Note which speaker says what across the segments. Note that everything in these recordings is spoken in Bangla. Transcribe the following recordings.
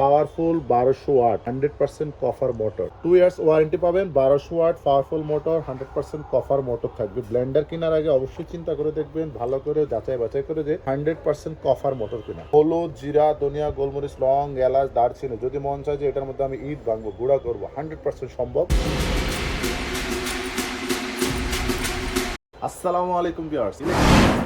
Speaker 1: পাওয়ারফুল বারোশো watt, hundred percent copper motor. Two years warranty পাবেন, বারোশো watt, powerful motor, hundred percent copper motor থাকবে। ব্লেন্ডার কেনার আগে অবশ্যই চিন্তা করে দেখবেন, ভালো করে যাচাই বাছাই করে যে হান্ড্রেড পার্সেন্ট কফার মোটর কিনা। হলুদ, জিরা, ধনিয়া, গোলমরিচ, লং, এলাচ, দারচিনি, যদি মন চায় যে এটার মধ্যে আমি ইট ভাঙবো, গুঁড়া করব, হান্ড্রেড পার্সেন্ট সম্ভব। আসসালামু আলাইকুম ভিউয়ার্স।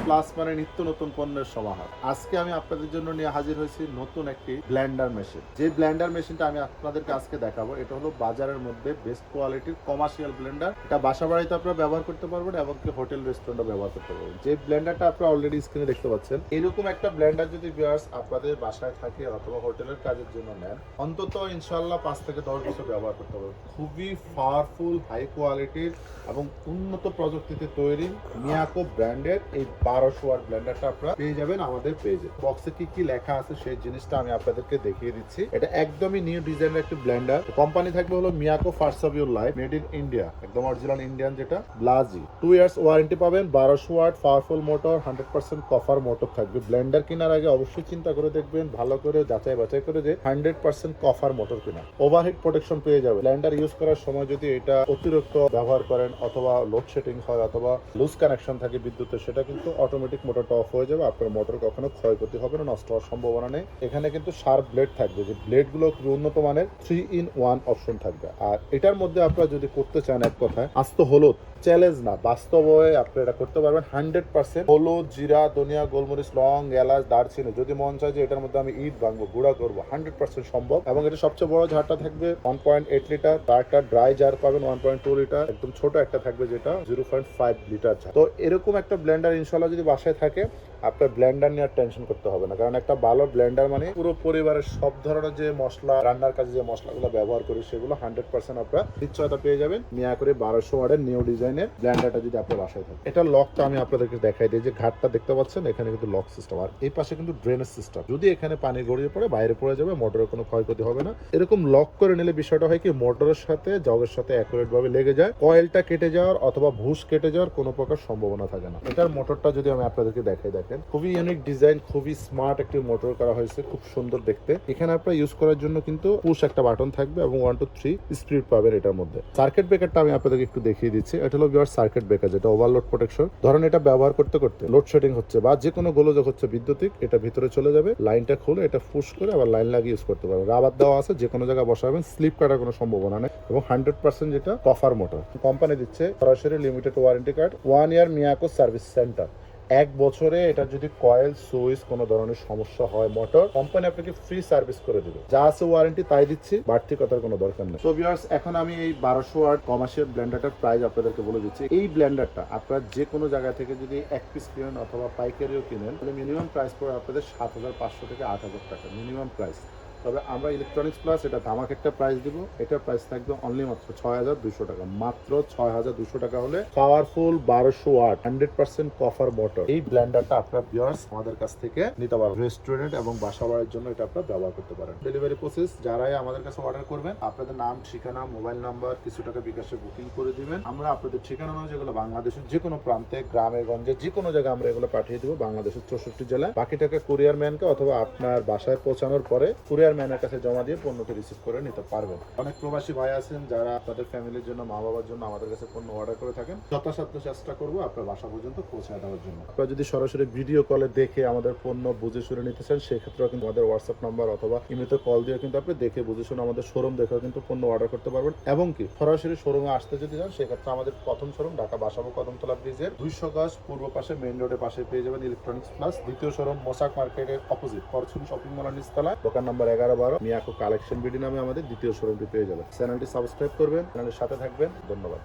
Speaker 1: প্লাস মানে নিত্য নতুন পণ্যের সমাহার। আজকে আমি আপনাদের জন্য নিয়ে হাজির হয়েছি নতুন একটি ব্লেন্ডার মেশিন। যে ব্লেন্ডার মেশিনটা আমি আপনাদেরকে আজকে দেখাবো, এটা হলো বাজারের মধ্যে বেস্ট কোয়ালিটির কমার্শিয়াল ব্লেন্ডার এটা বাসা বাড়িতে আপনারা ব্যবহার করতে পারবেন এবং কি হোটেল রেস্টুরেন্টে ব্যবহার করতে পারবেন। যে ব্লেন্ডারটা আপনারা অলরেডি স্ক্রিনে দেখতে পাচ্ছেন, এরকম একটা ব্লেন্ডার যদি ভিউয়ার্স আপনাদের বাসায় থাকে অথবা হোটেলের কাজের জন্য নেন, অন্তত ইনশাল্লাহ পাঁচ থেকে দশ বছর ব্যবহার করতে পারবেন। খুবই পাওয়ারফুল হাই কোয়ালিটির এবং উন্নত প্রযুক্তিতে তৈরি মিয়াকো ব্র্যান্ডের এই বারোশো ওয়াট ব্লেন্ডারটা আপনারা পেয়ে যাবেন আমাদের পেজে বক্সে কি কি লেখা আছে সেই জিনিসটা আমি আপনাদেরকে দেখিয়ে দিচ্ছি। এটা একদমই নিউ ডিজাইনের একটি ব্লেন্ডার। কোম্পানি থাকবে হলো Miyako first of your life made in India একদম অরিজিনাল ইন্ডিয়ান যেটা ব্লাজি টু ইয়ার্স ওয়ারেন্টি পাবেন, বারোশো watt powerful motor hundred percent copper motor থাকবে। ব্লেন্ডার কেনার আগে অবশ্যই চিন্তা করে দেখবেন, ভালো করে যাচাই বাছাই করে যে হান্ড্রেড পার্সেন্ট কফার মোটর কিনা। ওভারহিট প্রোটেকশন পেয়ে যাবে ব্লেন্ডার ইউজ করার সময় যদি এটা অতিরিক্ত ব্যবহার করেন অথবা লোডশেডিং হয় অথবা লুজ কানেকশন থাকে বিদ্যুতের সেটা কিন্তু অটোমেটিক মোটরটা অফ হয়ে যাবে। আপনার মোটর কখনো ক্ষয়ক্ষতি হবে না, নষ্ট হওয়ার সম্ভাবনা নেই। এখানে কিন্তু শার্প ব্লেড থাকবে, যে ব্লেডগুলো উন্নত মানের থ্রি ইন ওয়ান অপশন থাকবে। আর এটার মধ্যে আপনারা যদি করতে চান এক কথায়, আস্ত হলুদ চ্যালেঞ্জ না বাস্তবে আপনি এটা করতে পারবেন হান্ড্রেড পার্সেন্ট হলুদ, জিরা, ধনিয়া, গোলমরিচ, লং, এলাচ, দারচিনি, যদি মন চায় যে এটার মধ্যে আমি ইট ভাঙবো, গুঁড়া করব হান্ড্রেড পার্সেন্ট সম্ভব। এবং এটা সবচেয়ে বড় ঝাড়টা থাকবে ওয়ান পয়েন্ট এইট লিটার তার একটা ড্রাই জার পাবেন ওয়ান পয়েন্ট টু লিটার একদম ছোট একটা থাকবে যেটা জিরো পয়েন্ট ফাইভ লিটার ঝাড় তো এরকম একটা ব্লেন্ডার ইনশাল্লাহ যদি বাসায় থাকে আপনার ব্লেন্ডার নিয়ে টেনশন করতে হবে না। কারণ একটা ভালো ব্লেন্ডার মানে পুরো পরিবারের সব ধরনের যে মশলা, রান্নার কাজে যে মশলাগুলো ব্যবহার করি, সেগুলো হান্ড্রেড পার্সেন্ট আপনার নিশ্চয়তা পেয়ে যাবেন। মিয়া করে বারোশো ওয়ার্ডের নিউ ডিজাইনের ব্লেন্ডারটা যদি আপনার বাসায় থাকে। এটা লকটা আমি আপনাদেরকে দেখাই দিই, যে ঘাটটা দেখতে পাচ্ছেন, এখানে কিন্তু লক সিস্টেম আর এই পাশে কিন্তু ড্রেনেজ সিস্টেম যদি এখানে পানি গড়িয়ে পড়ে, বাইরে পড়ে যাবে, মোটরের কোনো ক্ষয়ক্ষতি হবে না। এরকম লক করে নিলে বিষয়টা হয় কি, মোটরের সাথে, জগের সাথে অ্যাকুরেট ভাবে লেগে যায়। কয়েলটা কেটে যাওয়ার অথবা ভুস কেটে যাওয়ার কোনো প্রকার সম্ভাবনা থাকে না। এটার মোটরটা যদি আমি আপনাদেরকে দেখাই দেখেন। খুবই ইউনিক ডিজাইন খুবই স্মার্ট একটি মোটর করা হয়েছে, খুব সুন্দর দেখতে। এখানে আপনার ইউজ করার জন্য কিন্তু পুশ একটা বাটন থাকবে এবং ওয়ান টু থ্রি স্পিড পাবেন এটার মধ্যে। সার্কিট ব্রেকারটা আমি আপনাদেরকে একটু দেখিয়ে দিচ্ছি। এটা হলো বিয়ার সার্কিট ব্রেকার যেটা ওভারলোড প্রোটেকশন ধরেন এটা ব্যবহার করতে করতে লোডশেডিং হচ্ছে বা যে কোনো গোলযোগ হচ্ছে বিদ্যুতিক, এটা ভিতরে চলে যাবে লাইনটা খুলে এটা ফুস করে আবার লাইন লাগিয়ে ইউজ করতে পারবেন। রাবার দেওয়া আছে যে কোনো জায়গায় বসাবেন স্লিপ কাটার কোনো সম্ভাবনা নেই এবং হান্ড্রেড পার্সেন্ট যেটা কফার মোটর কোম্পানি দিচ্ছে সরাসরি limited warranty card one year Miyako service centre এক বছরে এটা যদি কয়েল, সুইচ কোনো ধরনের সমস্যা হয়, মোটর কোম্পানি আপনাকে ফ্রি সার্ভিস করে দেবে। যা আছে ওয়ারেন্টি তাই দিচ্ছি, বাড়তি কথার কোনো দরকার নেই। তো ভিউয়ার্স এখন আমি এই বারোশো ওয়াট কমার্শিয়াল ব্লেন্ডারটার প্রাইস আপনাদেরকে বলে দিচ্ছি। এই ব্লেন্ডারটা আপনারা যে কোনো জায়গা থেকে যদি এক পিস কিনেন অথবা পাইকারিও কিনেন, তাহলে মিনিমাম প্রাইস পড়ে আপনাদের সাত হাজার পাঁচশো থেকে আট হাজার টাকা মিনিমাম প্রাইস তবে আমরা ইলেকট্রনিক্স প্লাস এটা ধামাক একটা প্রাইস দিব। এটার প্রাইস থাকবে অনলি মাত্র ছয় হাজার দুশো টাকা। মাত্র ছয় হাজার দুশো টাকা হলে পাওয়ারফুল বারোশো watt hundred percent copper bottle এই ব্লেন্ডারটা আপনার ভিউয়ার্স আমাদের কাছ থেকে নিতে পারবেন। রেস্টুরেন্ট এবং বাসা বাড়ির জন্য এটা আপনার ব্যবহার করতে পারেন। ডেলিভারি প্রসেস যারাই আমাদের কাছে অর্ডার করবেন, আপনাদের নাম, ঠিকানা মোবাইল নাম্বার কিছু টাকা বিকাশে বুকিং করে দিবেন। আমরা আপনাদের ঠিকানা অনুযায়ী যেগুলো বাংলাদেশের যে কোনো প্রান্তে, গ্রামে, গঞ্জে যে কোনো জায়গায় আমরা এগুলো পাঠিয়ে দেবো বাংলাদেশের চৌষট্টি জেলায়। বাকি টাকা কুরিয়ার ম্যানকে অথবা আপনার বাসায় পৌঁছানোর পরে কুরিয়ার ম্যানের কাছে জমা দিয়ে পণ্যটি রিসিভ করে নিতে পারবেন অনেক প্রবাসী ভাই আছেন যারা তাদের ফ্যামিলির জন্য মা বাবার জন্য আমাদের কাছে পণ্য অর্ডার করে থাকেন। যথাসাধ্য চেষ্টা করব আপনার বাসা পর্যন্ত পৌঁছে দেওয়ার জন্য। আপনারা যদি সরাসরি ভিডিও কলে দেখে আমাদের পণ্য বুঝে শুনে নিতে চান, সেক্ষেত্রেও কিন্তু আমাদের হোয়াটসঅ্যাপ নাম্বার অথবা ইমেতে কল দিয়ে কিন্তু আপনি দেখে বুঝে শুনে আমাদের শোরুম দেখেও কিন্তু পণ্য অর্ডার করতে পারবেন। এবং কি, সরাসরি শোরুমে আসতে যদি চান, সেক্ষেত্রে আমাদের প্রথম শোরুম ঢাকা বাসাবো কদমতলা ব্রিজের দুইশো গাছ পূর্ব পাশে মেইন রোডের পাশে পেয়ে যাবেন ইলেকট্রনিক্স প্লাস দ্বিতীয় শোরুম মোসাক মার্কেটের অপোজিট ফরচুন শপিং মলের নিচতলায়। দোকান নাম্বার এগারো বারো মিয়াকো কালেকশন বিডি নামে আমাদের দ্বিতীয় শোরুমটি পেয়ে যাবেন। চ্যানেলটি সাবস্ক্রাইব করবেন, চ্যানেলের সাথে থাকবেন। ধন্যবাদ।